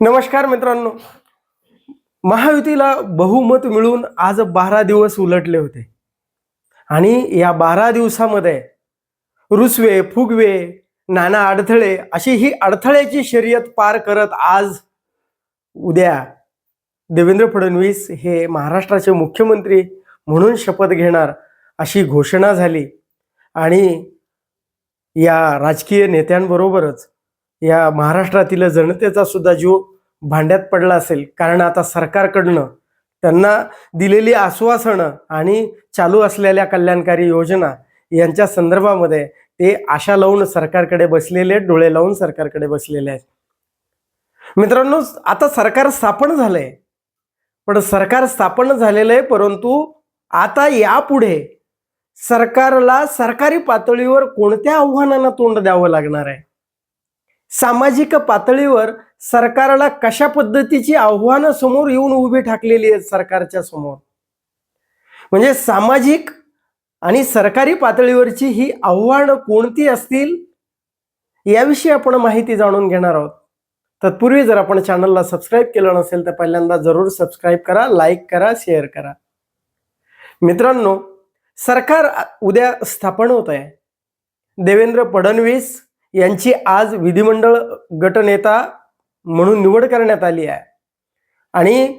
नमस्कार मित्रांनो. महायुतीला बहुमत मिळून आज बारा दिवस उलटले होते. आणि या बारा दिवसामध्ये रुसवे फुगवे नाना अडथळे अशी ही अडथळ्याची शर्यत पार करत आज उद्या देवेंद्र फडणवीस हे महाराष्ट्राचे मुख्यमंत्री म्हणून शपथ घेणार अशी घोषणा झाली. आणि या राजकीय नेत्यांबरोबरच या महाराष्ट्रातील जनतेचा सुद्धा जीव भांड्यात पडला असेल. कारण आता सरकारकडनं त्यांना दिलेली आश्वासनं आणि चालू असलेल्या कल्याणकारी योजना यांच्या संदर्भामध्ये ते आशा लावून सरकारकडे बसलेले आहेत डोळे लावून सरकारकडे बसलेले आहेत. मित्रांनो आता सरकार स्थापन झालंय. पण सरकार स्थापन झालेलं आहे परंतु आता यापुढे सरकारला सरकारी पातळीवर कोणत्या आव्हानांना तोंड द्यावं लागणार आहे? सामाजिक पातळीवर सरकारला कशा पद्धतीची आव्हानं समोर येऊन उभी ठाकलेली आहेत सरकारच्या समोर? म्हणजे सामाजिक आणि सरकारी पातळीवरची ही आव्हानं कोणती असतील याविषयी आपण माहिती जाणून घेणार आहोत. तत्पूर्वी जर आपण चॅनलला सबस्क्राईब केलं नसेल तर पहिल्यांदा जरूर सबस्क्राईब करा लाईक करा शेअर करा. मित्रांनो सरकार उद्या स्थापन होत आहे. देवेंद्र फडणवीस यांची आज विधिमंडळ गटनेता म्हणून निवड करण्यात आली आहे. आणि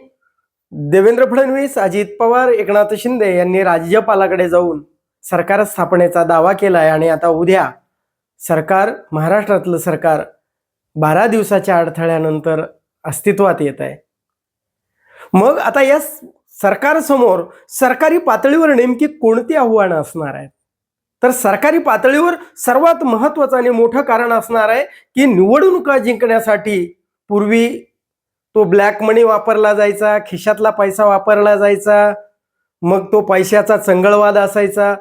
देवेंद्र फडणवीस अजित पवार एकनाथ शिंदे यांनी राज्यपालाकडे जाऊन सरकार स्थापनेचा दावा केला आहे आणि आता उद्या सरकार महाराष्ट्रातलं सरकार बारा दिवसाच्या अडथळ्यानंतर अस्तित्वात येत आहे. मग आता या सरकारसमोर सरकारी पातळीवर नेमकी कोणती आव्हानं असणार आहेत? तर सरकारी पातळीवर सर्वात महत्वाचं आणि मोठं कारण असणार आहे की निवडणुका जिंकण्यासाठी पूर्वी तो ब्लॅक मनी वापरला जायचा खिशातला पैसा वापरला जायचा मग तो पैशाचा चंगळवाद असायचा.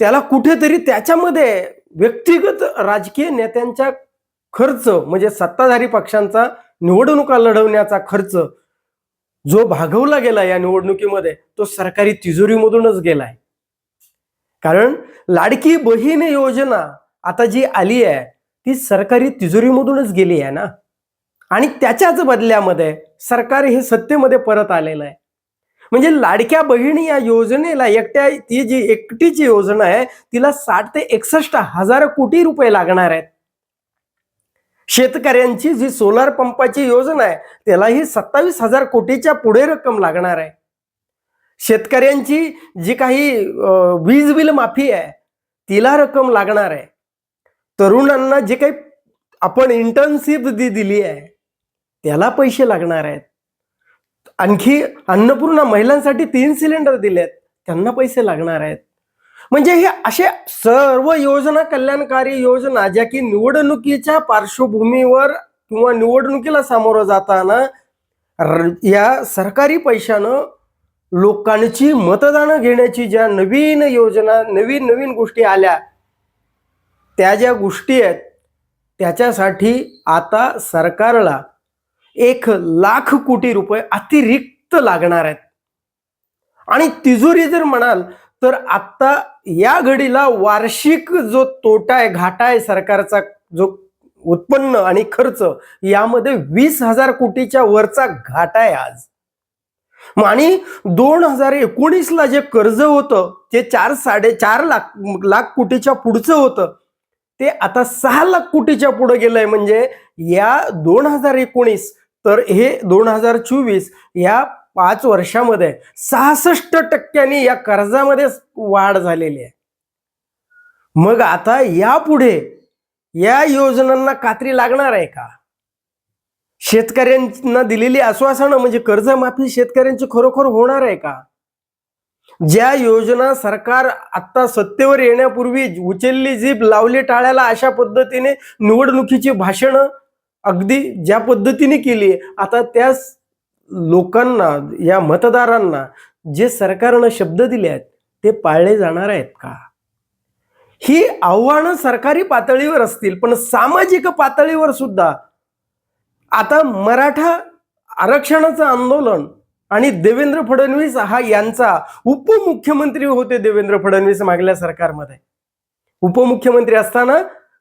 त्याला कुठेतरी त्याच्यामध्ये व्यक्तिगत राजकीय नेत्यांच्या खर्च म्हणजे सत्ताधारी पक्षांचा निवडणुका लढवण्याचा खर्च जो भागवला गेला या निवडणुकीमध्ये तो सरकारी तिजोरीमधूनच गेलाय कारण लाडकी बहीण योजना आता जी आली आहे ती सरकारी तिजोरीमधूनच गेली आहे ना? आणि त्याच्याच बदल्यामध्ये सरकार हे सत्तेमध्ये परत आलेलं आहे. म्हणजे लाडक्या बहिणी या योजनेला एकट्या ती जी एकटीची योजना आहे तिला साठ ते एकसष्ट हजार कोटी रुपये लागणार आहेत. शेतकऱ्यांची जी सोलार पंपाची योजना आहे त्यालाही सत्तावीस हजार कोटीच्या पुढे रक्कम लागणार आहे. शेतकऱ्यांची जी काही वीज बिल माफी आहे तिला रक्कम लागणार आहे. तरुणांना जे काही आपण इंटर्नशिप जी दिली आहे त्याला पैसे लागणार आहेत. आणखी अन्नपूर्णा महिलांसाठी तीन सिलेंडर दिलेत त्यांना पैसे लागणार आहेत. म्हणजे हे असे सर्व योजना कल्याणकारी योजना ज्या की निवडणुकीच्या पार्श्वभूमीवर किंवा निवडणुकीला सामोरं जाताना या सरकारी पैशानं लोकांची मतदानं घेण्याची ज्या नवीन योजना नवीन नवीन गोष्टी आल्या त्या ज्या गोष्टी आहेत त्याच्यासाठी आता सरकारला एक लाख कोटी रुपये अतिरिक्त लागणार आहेत. आणि तिजोरी जर म्हणाल तर आता या घडीला वार्षिक जो तोटा आहे घाटा आहे सरकारचा जो उत्पन्न आणि खर्च यामध्ये वीस हजार कोटीच्या वरचा घाटा आहे आज. मग आणि दोन हजार एकोणीसला जे कर्ज होतं ते चार साडे चार लाख लाख कोटीच्या पुढचं होतं. ते आता सहा लाख कोटीच्या पुढे गेलंय म्हणजे या दोन हजार एकोणीस तर हे दोन हजार चोवीस या पाच वर्षामध्ये सहासष्ट टक्क्यांनी या कर्जामध्ये वाढ झालेली आहे. मग आता यापुढे या योजनांना कात्री लागणार आहे का? शेतकऱ्यांना दिलेली आश्वासनं म्हणजे कर्जमाफी शेतकऱ्यांची खरोखर होणार आहे का? ज्या योजना सरकार आता सत्तेवर येण्यापूर्वी उचलली जीभ लावली टाळ्याला अशा पद्धतीने निवडणुकीची भाषणं अगदी ज्या पद्धतीने केली आता त्या लोकांना या मतदारांना जे सरकारनं शब्द दिले आहेत ते पाळले जाणार आहेत का? ही आव्हानं सरकारी पातळीवर असतील पण सामाजिक पातळीवर सुद्धा आता मराठा आरक्षणाचं आंदोलन आणि देवेंद्र फडणवीस हा यांचा उपमुख्यमंत्री होते देवेंद्र फडणवीस मागल्या सरकारमध्ये. उपमुख्यमंत्री असताना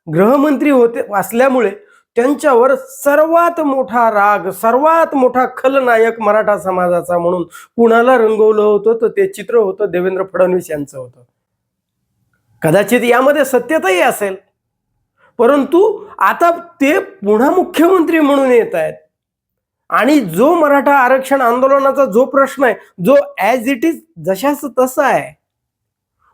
गृहमंत्री होते असल्यामुळे त्यांच्यावर सर्वात मोठा राग सर्वात मोठा खलनायक मराठा समाजाचा म्हणून कुणाला रंगवलं होतं तर ते चित्र होतं देवेंद्र फडणवीस यांचं होतं. कदाचित यामध्ये सत्यताही असेल. परंतु आता ते पुन्हा मुख्यमंत्री म्हणून येत आहेत. आणि जो मराठा आरक्षण आंदोलनाचा जो प्रश्न आहे जो ॲज इट इज जशाच तसा आहे.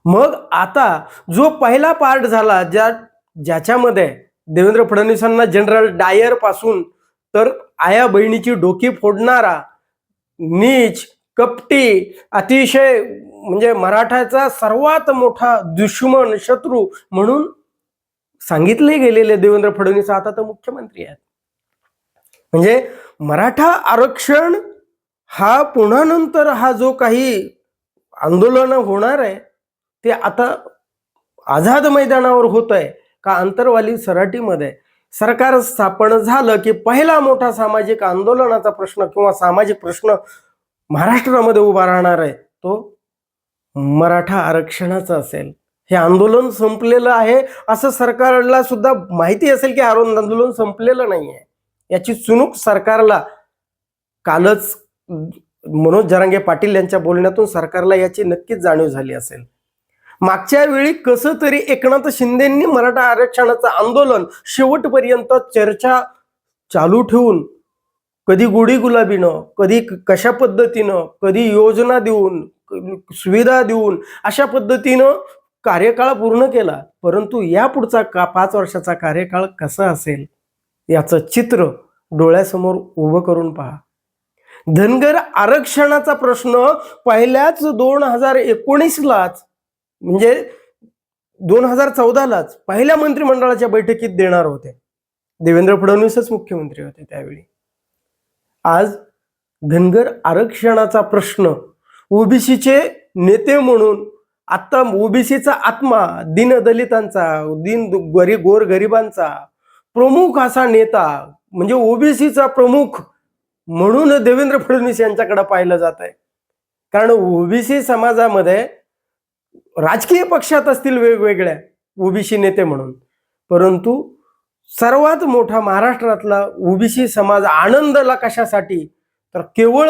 मग आता जो पहिला पार्ट झाला ज्या ज्याच्यामध्ये देवेंद्र फडणवीसांना जनरल डायरपासून तर आया बहिणीची डोकी फोडणारा नीच कपटी अतिशय म्हणजे मराठाचा सर्वात मोठा दुश्मन शत्रू म्हणून सांगितले गेलेले देवेंद्र फडणवीस आता तर मुख्यमंत्री आहेत. म्हणजे मराठा आरक्षण हा पुन्हा नंतर हा जो काही आंदोलन होणार आहे ते आता आझाद मैदानावर होत आहे का अंतरवाली सराटीमध्ये? सरकार स्थापन झालं की पहिला मोठा सामाजिक आंदोलनाचा प्रश्न किंवा सामाजिक प्रश्न महाराष्ट्रामध्ये उभा राहणार आहे तो मराठा आरक्षणाचा असेल. हे आंदोलन संपलेलं आहे असं सरकारला सुद्धा माहिती असेल की आरो- आंदोलन संपलेलं नाही आहे याची चुनूक सरकारला कालच मनोज जरांगे पाटील यांच्या बोलण्यातून सरकारला याची नक्कीच जाणीव झाली असेल. मागच्या वेळी कसं तरी एकनाथ शिंदेंनी मराठा आरक्षणाचं आंदोलन शेवटपर्यंत चर्चा चालू ठेवून कधी गुढी गुलाबीनं कधी कशा पद्धतीनं कधी योजना देऊन सुविधा देऊन अशा पद्धतीनं कार्यकाळ पूर्ण केला परंतु या पुढचा का पाच वर्षाचा कार्यकाळ कसा असेल याचं चित्र डोळ्यासमोर उभं करून पहा. धनगर आरक्षणाचा प्रश्न पहिल्याच दोन हजार एकोणीसलाच म्हणजे दोन हजार चौदालाच पहिल्या मंत्रिमंडळाच्या बैठकीत देणार होते. देवेंद्र फडणवीसच मुख्यमंत्री होते त्यावेळी. आज धनगर आरक्षणाचा प्रश्न ओबीसीचे नेते म्हणून आत्ता ओबीसीचा आत्मा दीनदलितांचा दिन गरी गोर गरिबांचा प्रमुख असा नेता म्हणजे ओबीसीचा प्रमुख म्हणून देवेंद्र फडणवीस यांच्याकडे पाहिलं जात आहे. कारण ओबीसी समाजामध्ये राजकीय पक्षात असतील वेगवेगळ्या ओबीसी नेते म्हणून. परंतु सर्वात मोठा महाराष्ट्रातला ओबीसी समाज आनंदला कशासाठी? तर केवळ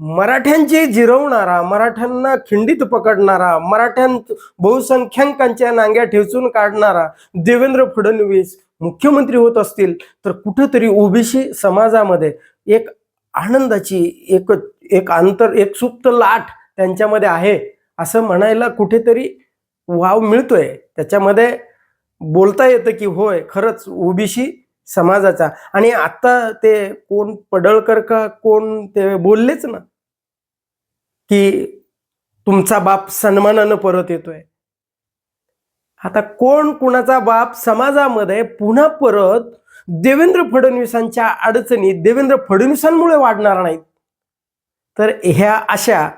मराठ्यांची जिरवणारा मराठ्यांना खिंडीत पकडणारा मराठ्यां बहुसंख्याकांच्या नांग्या ठेचून काढणारा देवेंद्र फडणवीस मुख्यमंत्री होत असतील तर कुठंतरी ओबीसी समाजामध्ये एक आनंदाची एक एक अंतर एक सुप्त लाट त्यांच्यामध्ये आहे असं म्हणायला कुठेतरी वाव मिळतोय. त्याच्यामध्ये बोलता येतं की होय खरंच ओबीसी समाजाचा. आणि आता ते कोण पडळकर का कोण ते बोललेच ना की तुमचा बाप सन्मानानं परत येतोय. आता कोण कुणाचा बाप समाजामध्ये पुन्हा परत देवेंद्र फडणवीसांच्या अडचणी देवेंद्र फडणवीसांमुळे वाढणार नाहीत. तर ह्या अशा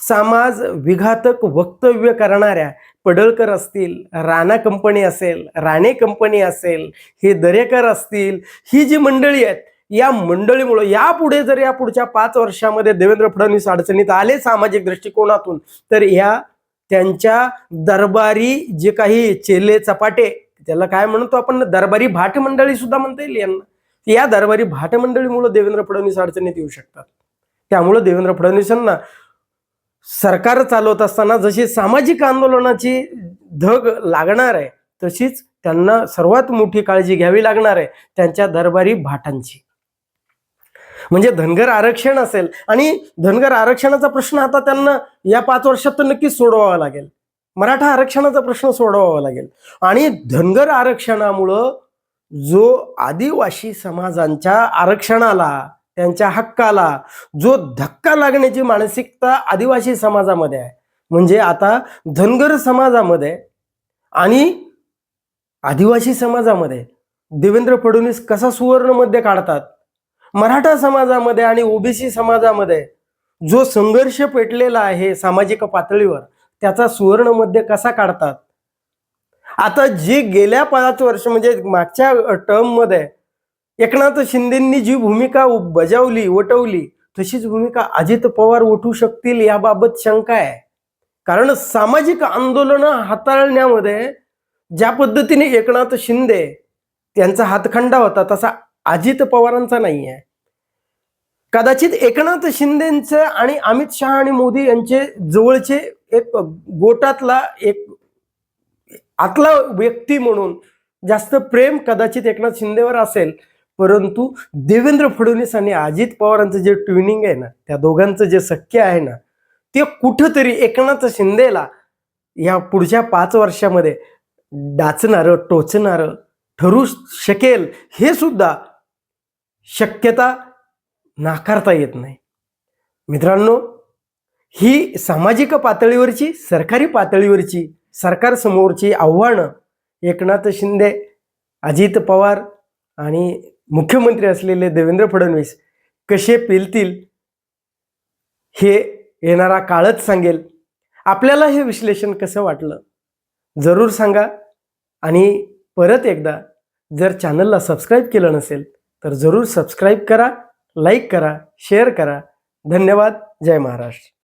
समाज विघातक वक्तव्य करणाऱ्या पडळकर असतील राणा कंपनी असेल राणे कंपनी असेल हे दरेकर असतील ही जी मंडळी आहेत या मंडळीमुळे यापुढे जर या पुढच्या पाच वर्षामध्ये देवेंद्र फडणवीस अडचणीत आले सामाजिक दृष्टिकोनातून तर या त्यांच्या दरबारी जे काही चेले चपाटे त्याला काय म्हणतो आपण दरबारी भाट मंडळी सुद्धा म्हणता येईल यांना. या दरबारी भाट मंडळीमुळे देवेंद्र फडणवीस अडचणीत येऊ शकतात. त्यामुळे देवेंद्र फडणवीसांना सरकार चालवत असताना जशी सामाजिक आंदोलनाची धग लागणार आहे तशीच त्यांना सर्वात मोठी काळजी घ्यावी लागणार आहे त्यांच्या दरबारी भाटांची. म्हणजे धनगर आरक्षण असेल आणि धनगर आरक्षणाचा प्रश्न आता त्यांना या पाच वर्षात तर नक्कीच सोडवावा लागेल. मराठा आरक्षणाचा प्रश्न सोडवावा लागेल. आणि धनगर आरक्षणामुळं जो आदिवासी समाजांच्या आरक्षणाला त्यांच्या हक्काला जो धक्का लागण्याची मानसिकता आदिवासी समाजामध्ये आहे. म्हणजे आता धनगर समाजामध्ये आणि आदिवासी समाजामध्ये देवेंद्र फडणवीस कसा सुवर्णमध्ये काढतात? मराठा समाजामध्ये आणि ओबीसी समाजामध्ये जो संघर्ष पेटलेला आहे सामाजिक पातळीवर त्याचा सुवर्णमध्ये कसा काढतात? आता जे गेल्या पाच वर्ष म्हणजे मागच्या टर्ममध्ये एकनाथ शिंदेंनी जी भूमिका बजावली वटवली तशीच भूमिका अजित पवार उठू शकतील याबाबत शंका आहे. कारण सामाजिक आंदोलन हाताळण्यामध्ये ज्या पद्धतीने एकनाथ शिंदे त्यांचा हातखंडा होता तसा अजित पवारांचा नाही आहे. कदाचित एकनाथ शिंदेचं आणि अमित शहा आणि मोदी यांचे जवळचे एक गोटातला एक आतला व्यक्ती म्हणून जास्त प्रेम कदाचित एकनाथ शिंदेवर असेल परंतु देवेंद्र फडणवीस आणि अजित पवारांचं जे ट्विनिंग आहे ना त्या दोघांचं जे सख्य आहे ना ते कुठंतरी एकनाथ शिंदेला या पुढच्या पाच वर्षामध्ये डाचणारं टोचणारं ठरू शकेल हे सुद्धा शक्यता नाकारता येत नाही. मित्रांनो ही सामाजिक पातळीवरची सरकारी पातळीवरची सरकारसमोरची आव्हानं एकनाथ शिंदे अजित पवार आणि मुख्यमंत्री असलेले देवेंद्र फडणवीस कसे पेलतील हे येणारा काळच सांगेल. आपल्याला हे विश्लेषण कसं वाटलं? जरूर सांगा. आणि परत एकदा जर चॅनलला सबस्क्राईब केलं नसेल तर जरूर सबस्क्राईब करा लाईक करा शेअर करा. धन्यवाद. जय महाराष्ट्र.